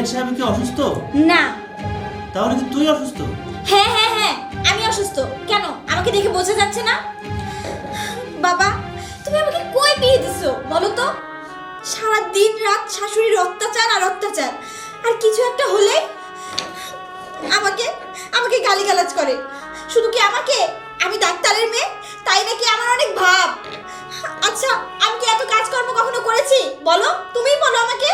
মা তুই সাহেব কি অসুস্থ? না। তাহলে কি তুই অসুস্থ? হ্যাঁ হ্যাঁ হ্যাঁ আমি অসুস্থ। কেন? আমাকে দেখে বোঝা যাচ্ছে না? বাবা তুমি আমাকে কই বিয়ে দিছো? বলো তো। সারা দিন রাত শাশুড়ির অত্যাচার আর অত্যাচার। আর কিছু একটা হলে আমাকে আমাকে গালিগালাজ করে। শুধু কি আমাকে? আমি ডাক্তারের মেয়ে তাই নাকি আমার অনেক ভাব? আচ্ছা আমি কি এত কাজকর্ম কখনো করেছি? বলো তুমিই বলো আমাকে।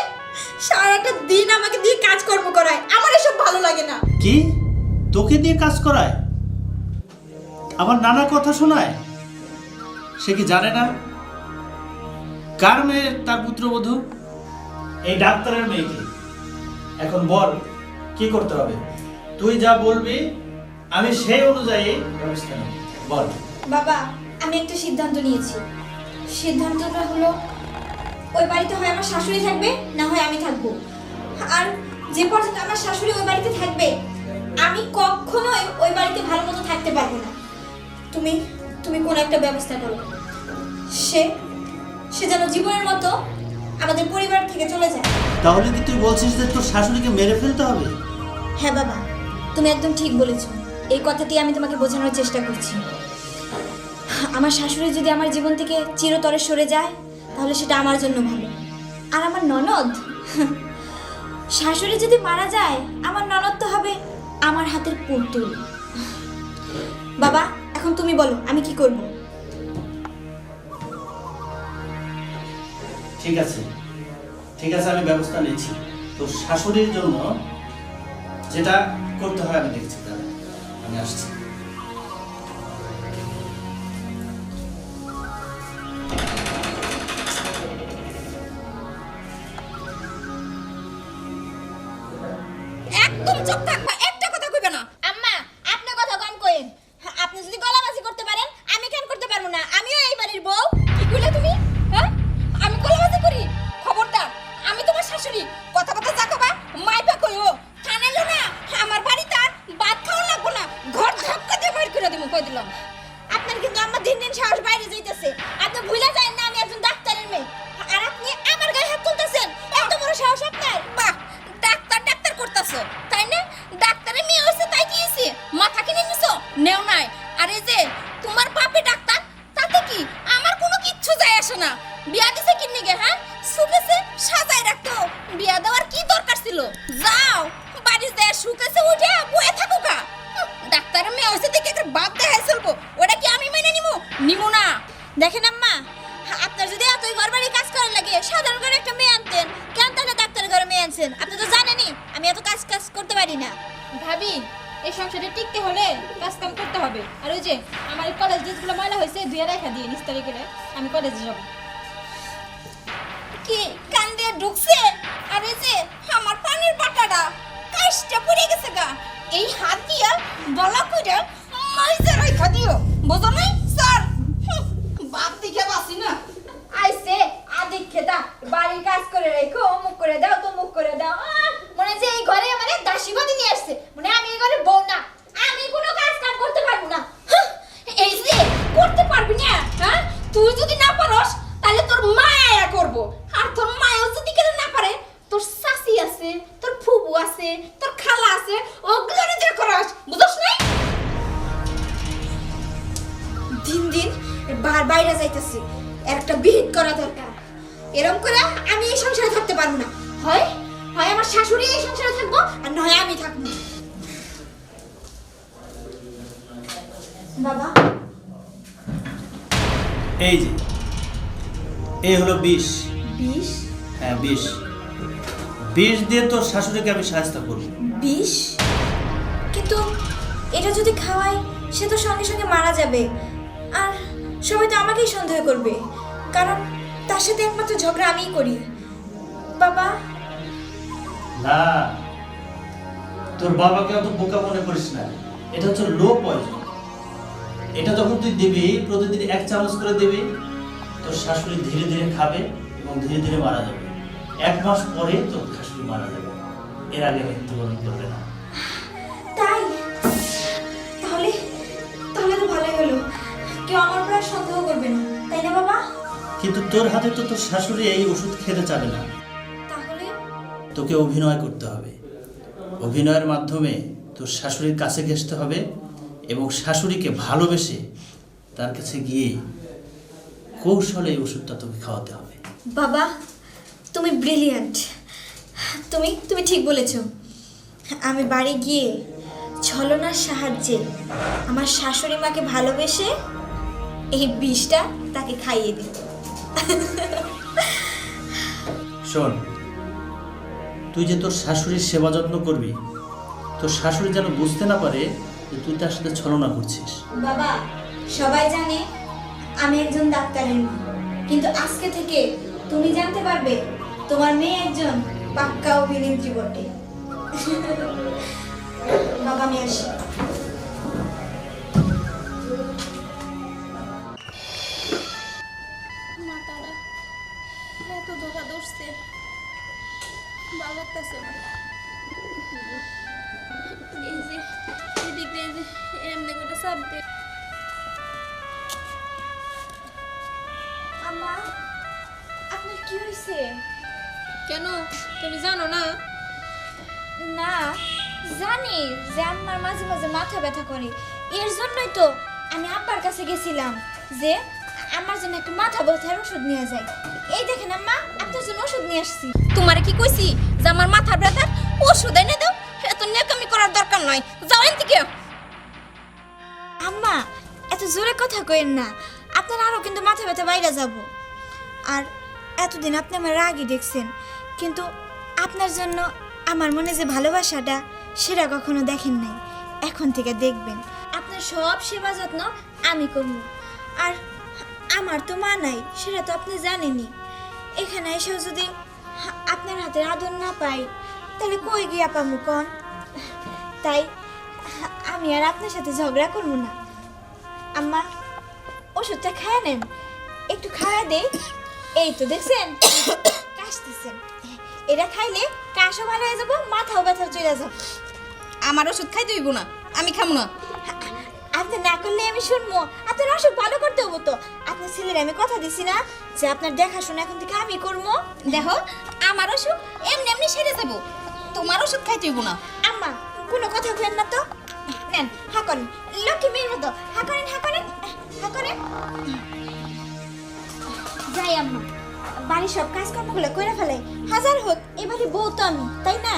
সারাটা দিন আমাকে দিয়ে কাজকর্ম করায়। আমার এসব ভালো লাগে না। কি? তোকে দিয়ে কাজ করায়? আমার নানা কথা শোনায়? সে কি জানে না? কার মেয়ে তার পুত্রবধূ? এই ডাক্তারের মেয়েকে এখন বল কি করতে হবে? তুই যা বলবি আমি সেই অনুযায়ী ব্যবস্থা নেব। বল। বাবা আমি একটা সিদ্ধান্ত নিয়েছি। সিদ্ধান্তটা হলো ওই বাড়িতে হয় আমার শাশুড়ি থাকবে না হয় আমি থাকব। আর যে পর্যন্ত আমার শাশুড়ি ওই বাড়িতে থাকবে আমি কখনোই ওই বাড়িতে ভালো মতো থাকতে পারব না। তুমি তুমি কোনো একটা ব্যবস্থা করো। সে সে যেন জীবনের মতো আমাদের পরিবার থেকে চলে যায়। তাহলে কি তুই বলছিস যে তোর শাশুড়িকে মেরে ফেলতে হবে? হ্যাঁ বাবা তুমি একদম ঠিক বলেছ। এই কথাটি আমি তোমাকে বোঝানোর চেষ্টা করছি। আমার শাশুড়ি যদি আমার জীবন থেকে চিরতরে সরে যায় তাহলে সেটা আমার জন্য ভালো। আর আমার ননদ? শাশুড়ি যদি মারা যায়, আমার ননদ তো হবে আমার হাতের পুতুল। বাবা, এখন তুমি বলো, আমি কি করব? ঠিক আছে। ঠিক আছে, আমি ব্যবস্থা নিচ্ছি। তো শাশুড়ির জন্য যেটা করতে হয়, আমি দেখছি আমি আসছি। কই দিলাম দেখেন আম্মা আপনার যদি এতই ঘর বাড়ি কাজ করার লাগে সাধারণ ঘরে একটা মেয়ে আনতেন। কেন তাহলে ডাক্তারের ঘরে মেয়ে আনছেন? আপনি তো জানেনই আমি এত কাজ কাজ করতে পারি না। ভাবি এই সংসারে টিকতে হলে কাজ কাম করতে হবে। আর ওই যে আমার কলেজ ড্রেসগুলো ময়লা হয়েছে ধুয়ে রেখা দিয়ে নিস্তারি করে। আমি কলেজে যাব। কি কান দিয়ে ঢুকছে? আর ওই যে আমার পানির বাটাটা কাশটা পড়ে গেছে গা। এই হাত দিয়া বলা কইরা মাইজে রাখা দিও বুঝো নাই? বাপ দিকে বাসি না। আইছে আদিক খেতা বাড়ির কাজ করে রেখো করে দাও, তমুক করে দাও। মনে যে এই ঘরে মানে এই হলো বিষ। বিষ? হ্যাঁ বিষ। বিষ দিয়ে তোর শাশুড়িকে আমি সাহায্য করব। বিষ? কিন্তু এটা যদি খাওয়াই সে তো সঙ্গে সঙ্গে মারা যাবে। আর সবাই তো আমাকেই সন্দেহ করবে। কারণ তার সাথে একমাত্র ঝগড়া আমিই করি। বাবা? না। তোর বাবাকে অত বোকা মনে করিস না। এটা হচ্ছে লো পয়জন এটা যখন তুই দিবি প্রতিদিন এক চামচ করে দিবি তোর শাশুড়ি ধীরে ধীরে খাবে এবং ধীরে ধীরে মারা যাবে। এক মাস পরে তোর শাশুড়ি মারা যাবে। এর আগে মৃত্যুবরণ করবে না। তাই? তাহলে তাহলে তো ভালোই হলো। কেউ আমার উপর সন্দেহ করবে না তাই না বাবা? কিন্তু তোর হাতে তো তোর শাশুড়ি এই ওষুধ খেতে চাবে না। তোকে অভিনয় করতে হবে। অভিনয়ের মাধ্যমে তোর শাশুড়ির কাছে ঘেসতে হবে এবং শাশুড়িকে ভালোবেসে তার কাছে গিয়ে কৌশলে এই ওষুধটা তোকে খাওয়াতে হবে। বাবা তুমি ব্রিলিয়ান্ট তুমি তুমি ঠিক বলেছ। আমি বাড়ি গিয়ে ছলনার সাহায্যে আমার শাশুড়ি মাকে ভালোবেসে এই বিষটা তাকে খাইয়ে দিই। শোন তুই যে তোর শাশুড়ির সেবা যত্ন করবি তোর শাশুড়ি যেন বুঝতে না পারে যে তুই তার সাথে ছলনা করছিস। বাবা সবাই জানে আমি একজন ডাক্তারের মা। কিন্তু আজকে থেকে তুমি জানতে পারবে, তোমার মেয়ে একজন পাক্কা অভিনেত্রী বটে। বাবা, আমি আসি। এত ধোকা কি হয়েছে কেন? তুমি জানো না? না জানি যে আমার মাঝে মাঝে মাথা ব্যথা করে। এর জন্যই তো আমি আব্বার কাছে গেছিলাম যে আমার জন্য একটু মাথা ব্যথার ওষুধ নিয়ে যায় এই দেখেন আম্মা আপনার জন্য ওষুধ নিয়ে আসছি। তোমারে কি কইছি? যে আমার মাথার ব্যথার ওষুধ এনে দাও এত নেকামি করার দরকার নাই যাও এন থেকে আম্মা এত জোরে কথা কইেন না। আপনার আরও কিন্তু মাথা ব্যথা বাইরে যাব। আর এতদিন আপনি আমার রাগই দেখছেন। কিন্তু আপনার জন্য আমার মনে যে ভালোবাসাটা, সেটা কখনো দেখেন নাই। এখন থেকে দেখবেন। আপনার সব সেবা যত্ন আমি করব। আর আমার তো মা নাই, সেটা তো আপনি জানেনই। এখানে এসেও যদি আপনার হাতের আদর না পাই, তাহলে কই গিয়া পামু কন? তাই আমি আর আপনার সাথে ঝগড়া করব না। আম্মা, ওষুধটা খায় নেন। একটু খাওয়া দে এই তো দেখছেন? কাশতেছেন। এটা খাইলে কাশও ভালো হয়ে যাব, মাথাও ব্যথা চলে যাব। আমার ওষুধ খাই হইব না, আমি খাব না। আপনি না করলে আমি শুনব, আপনার অসুখ ভালো করতে হব তো। আপনার ছেলের আমি কথা দিছি না যে আপনার দেখাশোনা এখন থেকে আমি করব। দেখো, আমার ওষুধ এমনি এমনি সেরে যাব। তোমার ওষুধ খাই হইব না। আম্মা, কোনো কথা কেন না তো। নেন, হা করেন। লক্ষ্মী মেয়ের মতো, হা করেন হা করেন হা করেন। যাই আম্মা। বাড়ির সব কাজকর্মগুলো করে ফেলে। হাজার হোক, এবারে বউ তো আমি, তাই না?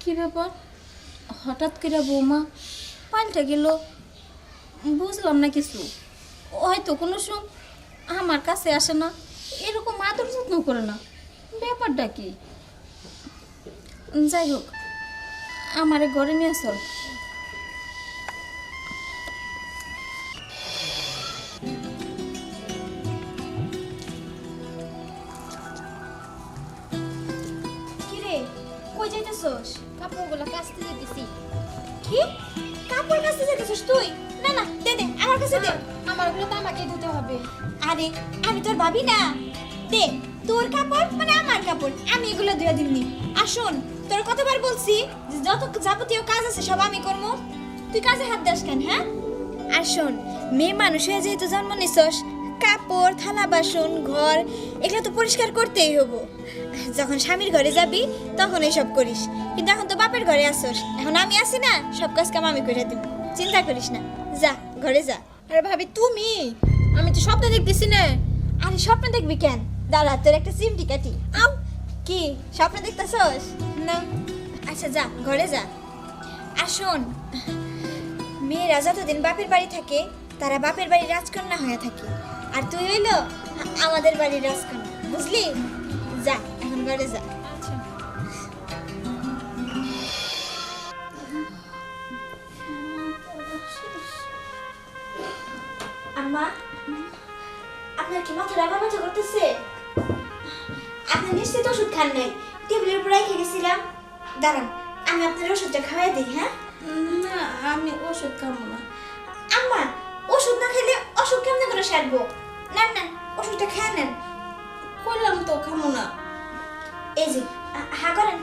কি ব্যাপার? হঠাৎ করে বৌমা পাল্টে গেল। বুঝলাম না কিছু। হয়তো কোনো সময় আমার কাছে আসে না। এরকম আদর যত্ন করে না। ব্যাপারটা কি? যাই হোক আমারে ঘরে নিয়ে চল। কি রে কই যাইতেছস? কাপড়গুলো কাচতে যেতেছি কি? কাপড় তুই? না না দে দে আমার কাছে দে। আমার ওগুলো তো আমাকে ধুতে হবে। আরে আমি তোর ভাবি না। দে তোর কাপড় মানে আমার কাপড় আমি এগুলো ধুয়ে দিমনি। আর শোন তোর কতবার বলছি যে যত যাবতীয় কাজ আছে সব আমি করব তুই কাজে হাত দাস কেন হ্যাঁ? আর শোন মেয়ে মানুষ হয়ে যেহেতু জন্ম নিছস কাপড় থালা বাসন ঘর এগুলো তো পরিষ্কার করতেই হব। যখন স্বামীর ঘরে যাবি তখন এইসব করিস। কিন্তু এখন তো বাপের ঘরে আসস। এখন আমি আসি না সব কাজ কাম আমি করে দিব। চিন্তা করিস না। যা ঘরে যা। আরে ভাবি তুমি? আমি তো স্বপ্ন দেখতেছি না। আরে স্বপ্ন দেখবি কেন? দাঁড়া তোর একটা সিমটি কাটি। আও কি স্বপ্ন দেখতেছস? না। আচ্ছা যা ঘরে যা। আর শোন মেয়েরা যতদিন বাপের বাড়ি থাকে তারা বাপের বাড়ির রাজকন্যা হয়ে থাকে। আর তুই হইল আমাদের বাড়ির রাজকন্যা বুঝলি? যা এখন ঘরে যা। আচ্ছা। আম্মা আপনার কি মাথা রাগা মাথা করতেছে? আপনি নিশ্চিত ওষুধ খান নাই? টেবিলের উপর রেখে গেছিলাম। দাঁড়ান আমি আপনার ওষুধটা খাওয়াই দিই হ্যাঁ? না আমি ওষুধ খাব না। আম্মা ওষুধ না খেলে অসুখ কেমনে করে সারবো? না না ওষুধটা খেয়ে নেন। করলাম তো খাব না। এই যে হা- হা করেন।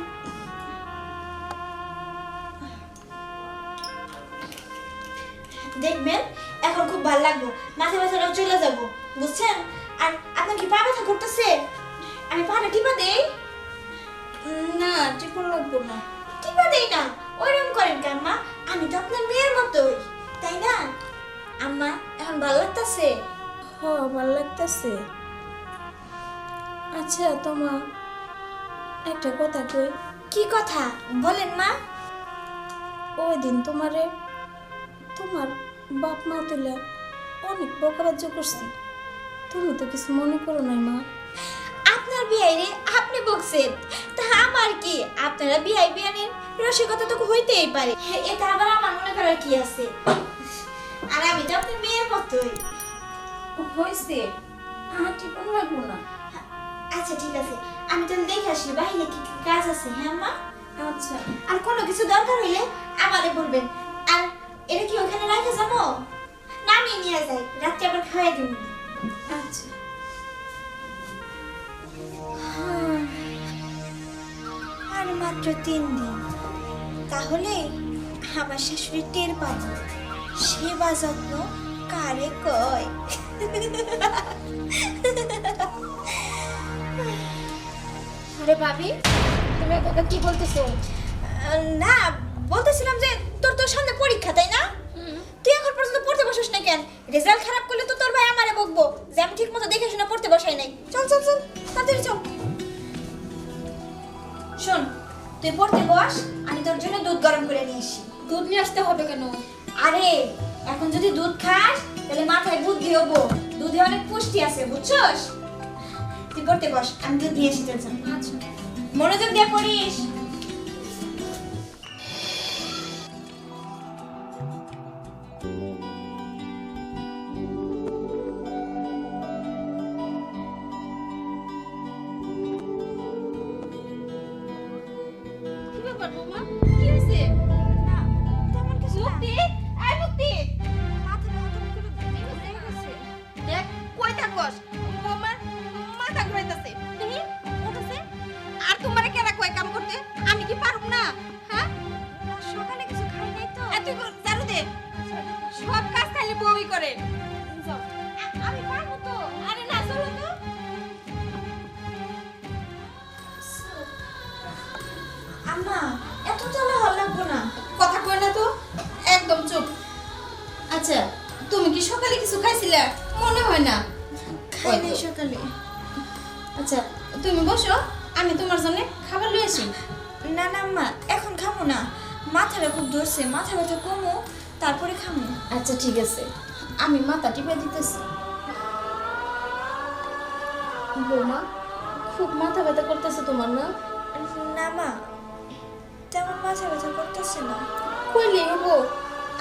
দেখবেন এখন খুব ভালো লাগবো। মাথা ব্যথাটাও চলে যাব বুঝছেন? আর আপনার কি পা ব্যথা করতেছে? আমি পাটা টিপা দেই না টিপন লাগবো না। টিপা দেই না ওইরকম করেন কেন মা? আমি তো আপনার মেয়ের মতোই তাই না? আম্মা এখন ভালো লাগতেছে? হ ভালো লাগতেছে। আচ্ছা তোমা একটা কথা কই? কি কথা? বলেন মা। ওই দিন তোমারে তোমার বাপ মা তুলে অনেক বকরাজ্য করছি। তুমি তো কিছু মনে করো নাই মা। আপনার বিয়াই রে আপনি বকছেন। তা আমার কি? আপনারা বিয়াই বিয়ানের রসিকতা তো হইতেই পারে। এটা আবার আমার মনে করার কি আছে? আর আমি তো আপনার মেয়ের মতোই। হয়েছে আর টিপন লাগবো না? আচ্ছা ঠিক আছে। আমি তাহলে দেখে আসি বাইরে কি কাজ আছে হ্যাঁ মা? আচ্ছা। আর কোনো কিছু দরকার হইলে আমারে বলবেন। আর এটা কি ওখানে রাখে যাব? নামিয়ে নিয়ে যাই। রাত্রে আবার খাওয়াই দিন আচ্ছা। আর মাত্র তিন দিন। তাহলে আমার শাশুড়ি টের পাবো সেবা যত্ন কারে কয়? আরে ভাবি তুমি কথা কি বলতেছো? না বলতেছিলাম যে তোর তোর সামনে পরীক্ষা তাই না? তুই এখন পর্যন্ত পড়তে বসিস না কেন? রেজাল্ট খারাপ করলে তো তোর ভাই আমারে বকবো। যে আমি ঠিক মতো দেখে শুনে পড়তে বসাই নাই। চল চল চল। তাড়াতাড়ি চল। শোন তুই পড়তে বস আমি তোর জন্য দুধ গরম করে নিয়ে আসি। দুধ নিয়ে আসতে হবে কেন? আরে এখন যদি দুধ খাস তাহলে মাথায় বুদ্ধি হব। দুধে অনেক পুষ্টি আছে বুঝছস? তুই পড়তে বস আমি দুধ নিয়ে আসি তোর জন্য। আচ্ছা। মনোযোগ দিয়ে পড়িস। ধরছে মাথা ব্যথা কমো তারপরে খামো। আচ্ছা ঠিক আছে। আমি মাথা টিপে দিতেছি। বৌমা খুব মাথা ব্যথা করতেছে তোমার না? না মা তেমন মাথা ব্যথা করতেছে না। কইলে হব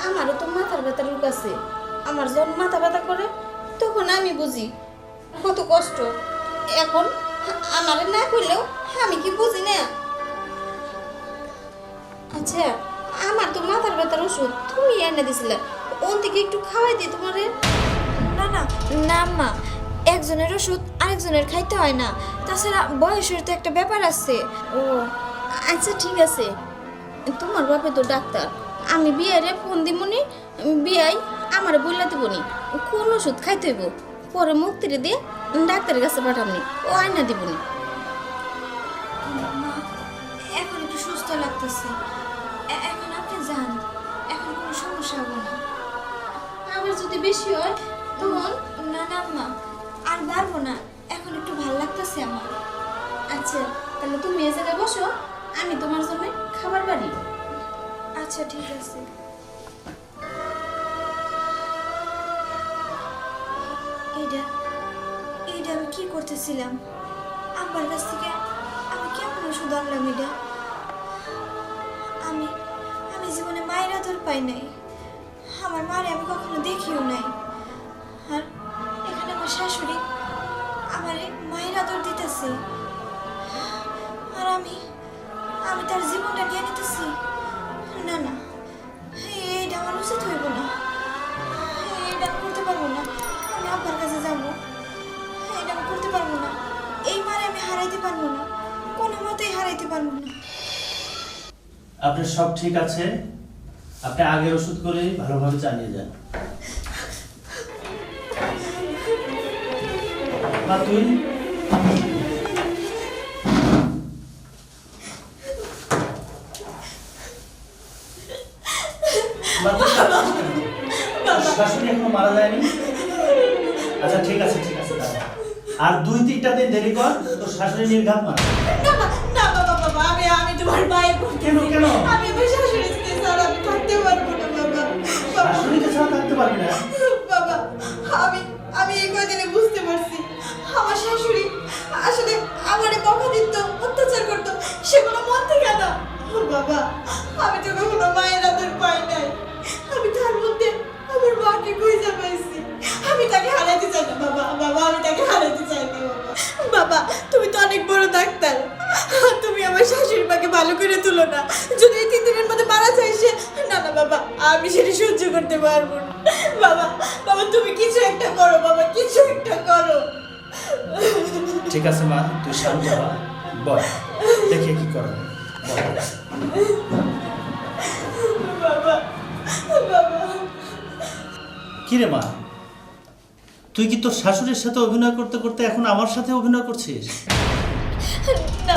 আমারও তো মাথার ব্যথা আছে। আমার যখন মাথা ব্যথা করে তখন আমি বুঝি কত কষ্ট। এখন আমারে না করলেও আমি কি বুঝি না? আচ্ছা আমার তো মাথার ব্যথার ওষুধ তুমি এনে দিছিলে। ওন থেকে একটু খাওয়াই দিই তোমারে। না না। না মা একজনের ওষুধ আরেকজনের খাইতে হয় না। তাছাড়া বয়সের তো একটা ব্যাপার আছে। ও আচ্ছা ঠিক আছে। তোমার বাপে তো ডাক্তার। আমি বিয়ারে ফোন দিমুনি বিয়াই আমার বললা দিবনি কোন ওষুধ খাইতে হইব? পরে মুক্তিরে দিয়ে ডাক্তারের কাছে পাঠামনি ও আয়না দিবনি মা এখন একটু সুস্থ লাগতেছে। যান এখন কোনো সমস্যা হবে না। আবার যদি বেশি হয়, তখন না না মা আর পারব না, এখন একটু ভালো লাগতেছে আমার। আচ্ছা তাহলে তুমি এ জায়গায় বসো, আমি তোমার জন্য খাবার বাড়ি আচ্ছা ঠিক আছে। এইটা এইটা আমি কি করতেছিলাম? আব্বার কাছ থেকে আমি কেমন ওষুধ আনলাম এটা পাই নাই। আমার মারে আমি কখনো দেখিও নাই। আর এখানে আমার শাশুড়ি আমারে মায়ের আদর দিতেছে। আর আমি আমি তার জীবনটা নিয়ে নিতেছি। না না, এইটা আমার উচিত হইব না। আমি করতে পারব না। আমি আব্বার কাছে যাব। এটা আমি করতে পারব না। এই মারে আমি হারাইতে পারব না। কোনো মতেই হারাইতে পারব না। আপনার সব ঠিক আছে? আপনি আগের ওষুধ করে ভালোভাবে চালিয়ে যান। তুই শাশুড়ি এখনও মারা যায়নি? আচ্ছা ঠিক আছে ঠিক আছে দাঁড়া। আর দুই তিনটা দিন দেরি কর তোর শাশুড়ি নির্ঘাত মারা না না বাবা বাবা আমি আমি তোমার কেন, কেন? আমি পারবি না। বাবা, আমি আমি এই কদিনে বুঝতে পারছি। আমার শাশুড়ি আসলে আমারে বকা দিত, অত্যাচার করতো, সেগুলো মন থেকে না বাবা, আমি তো কখনো মায়ের আদর পাই নাই। আমি তার মধ্যে আমার মাকে খুঁজে পাইছি। আমি তাকে হারাতে চাই না, বাবা বাবা, আমি তাকে হারাতে চাই না, বাবা। তুমি তো অনেক বড় ডাক্তার। তুমি আমার শাশুড়ি মাকে ভালো করে তুলো না। যদি এই তিন দিনের মধ্যে মারা যায় সে না না বাবা আমি সেটা সহ্য করতে পারব না। বাবা বাবা তুমি কিছু একটা করো বাবা কিছু একটা করো। ঠিক আছে মা তুই শান্ত হ বল দেখে কি করা। কি রে মা? তুই কি তোর শাশুড়ির সাথে অভিনয় করতে করতে এখন আমার সাথে অভিনয় করছিস? না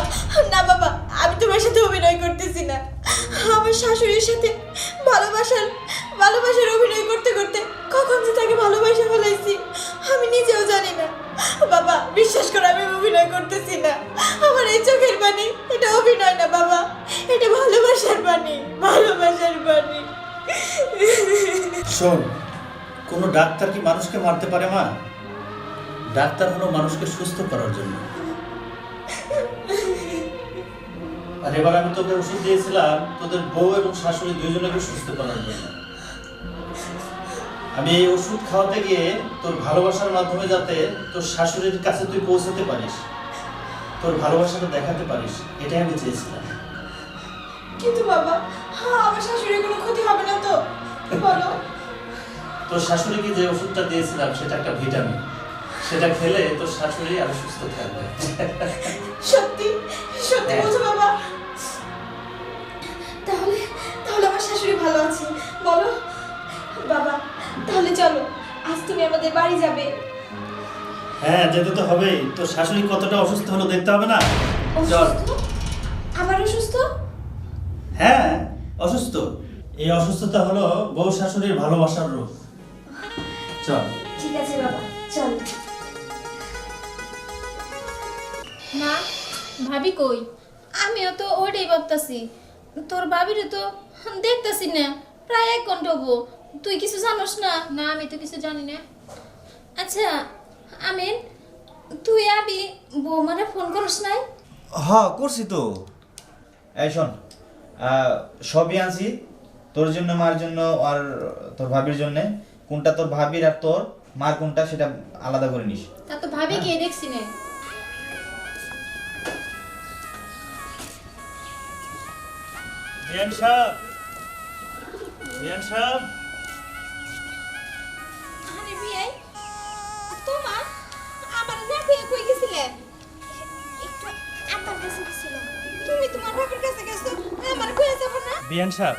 না বাবা আমি তোমার সাথে অভিনয় করতেছি না। আমার শাশুড়ির সাথে ভালোবাসার ভালোবাসার অভিনয় করতে করতে কখন যে তাকে ভালোবাসা ফেলাইছি, আমি নিজেও জানি না। বাবা, বিশ্বাস করে, আমি অভিনয় করতেছি না। আমার এই চোখের পানি, এটা অভিনয় না, বাবা। এটা ভালোবাসার পানি ভালোবাসার পানি। শোন, কোনো ডাক্তার কি মানুষকে মারতে পারে, মা? ডাক্তার হলো মানুষকে সুস্থ করার জন্য। আর এবার আমি তোকে ওষুধ দিয়েছিলাম তোদের বউ এবং শাশুড়ি দুইজনকে সুস্থ করার জন্য। আমি এই ওষুধ খাওয়াতে গিয়ে তোর ভালোবাসার মাধ্যমে যাতে তোর শাশুড়ির কাছে তুই পৌঁছাতে পারিস তোর ভালোবাসাটা দেখাতে পারিস এটাই আমি চেয়েছিলাম। কিন্তু বাবা হ্যাঁ আমার শাশুড়ির কোনো ক্ষতি হবে না তো। বলো। তোর শাশুড়িকে যে ওষুধটা দিয়েছিলাম সেটা একটা ভিটামিন। সেটা খেলে তোর শাশুড়ি আরও সুস্থ থাকবে। সত্যি? সত্যি হ্যাঁ। বলছো বাবা? তাহলে তাহলে আমার শাশুড়ি ভালো আছে। বলো? বাবা তাহলে চলো আজ তুমি আমাদের বাড়ি যাবে। হ্যাঁ যেতে তো হবেই। তোর শাশুড়ি কতটা অসুস্থ হলো দেখতে হবে না? চল। অসুস্থ আবার অসুস্থ? হ্যাঁ অসুস্থ। এই অসুস্থতা হলো বউ শাশুড়ির ভালোবাসার রোগ চল। ভাবি কই? আমিও তো ওইটাই ভাবতাছি। তোর ভাবিরে তো দেখতাছি না প্রায় এক ঘণ্টা হব। তুই কিছু জানোস না? না আমি তো কিছু জানি না। আচ্ছা আমিন তুই আবি বৌমারে ফোন করিস নাই? হ্যাঁ করছি তো। এই শোন আহ, সবই আনছি। তোর জন্য মার জন্য আর তোর ভাবির জন্য। কোনটা তোর ভাবির আর তোর মার কোনটা সেটা আলাদা করে নিস। তা তো ভাবি গিয়ে দেখছি না। বিয়ান সাহেব বিয়ান সাহেব আরে বিয়াই তোমার আমার দেখে কই গেছিলে? একটু আব্বার কাছে গেছিলাম তুমি তোমার বাবার কাছে গেছো আমার কই যাব না। বিয়ান সাহেব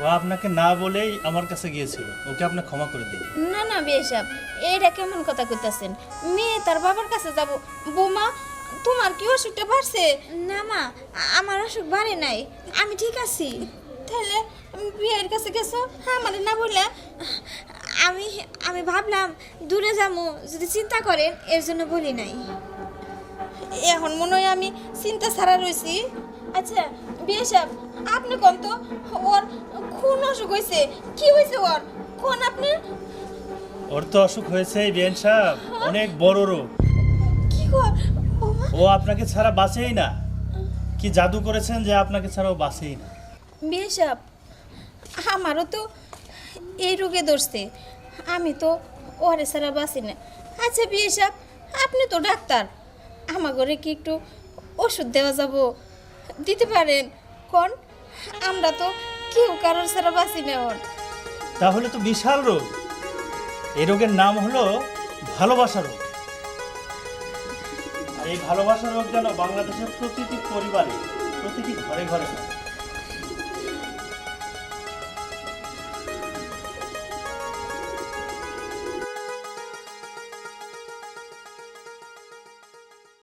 ও আপনাকে না বলেই আমার কাছে গিয়েছিল। ওকে আপনি ক্ষমা করে দিন। না না বেশাব এইটা কেমন কথা কইতাছেন? মেয়ে তার বাবার কাছে যাব বৌমা তোমার কি অসুখটা বাড়ছে? না মা আমার অসুখ বাড়ে নাই। আমি ঠিক আছি। তাহলে বিয়ের কাছে গেছো? হ্যাঁ আমার না বললে? আমি আমি ভাবলাম দূরে যাব যদি চিন্তা করেন এর জন্য বলি নাই। এখন মনে হয় আমি চিন্তা ছাড়া রয়েছি আচ্ছা বিয়ে সাহেব আপনি কোন তো? ওর কোন অসুখ হয়েছে। কি হয়েছে ওর? কোন আপনি? ওর তো অসুখ হয়েছে বিয়ান সাহেব। অনেক বড় রোগ। কি কর ও আপনাকে ছাড়া বাঁচেই না। কি জাদু করেছেন যে আপনাকে ছাড়া ও বাঁচেই না? সাহেব আমারও তো এই রোগে ধরছে। আমি তো ওরে ছাড়া বাঁচি না। আচ্ছা সাহেব আপনি তো ডাক্তার। আমার ঘরে কি একটু ওষুধ দেওয়া যাব? দিতে পারেন। কোন আমরা তো কেউ কারোর ছাড়া বাঁচি না ওর। তাহলে তো বিশাল রোগ। এই রোগের নাম হলো ভালোবাসা রোগ। এই ভালোবাসার রোগ যেন বাংলাদেশের প্রতিটি পরিবারে প্রতিটি ঘরে ঘরে থাকে।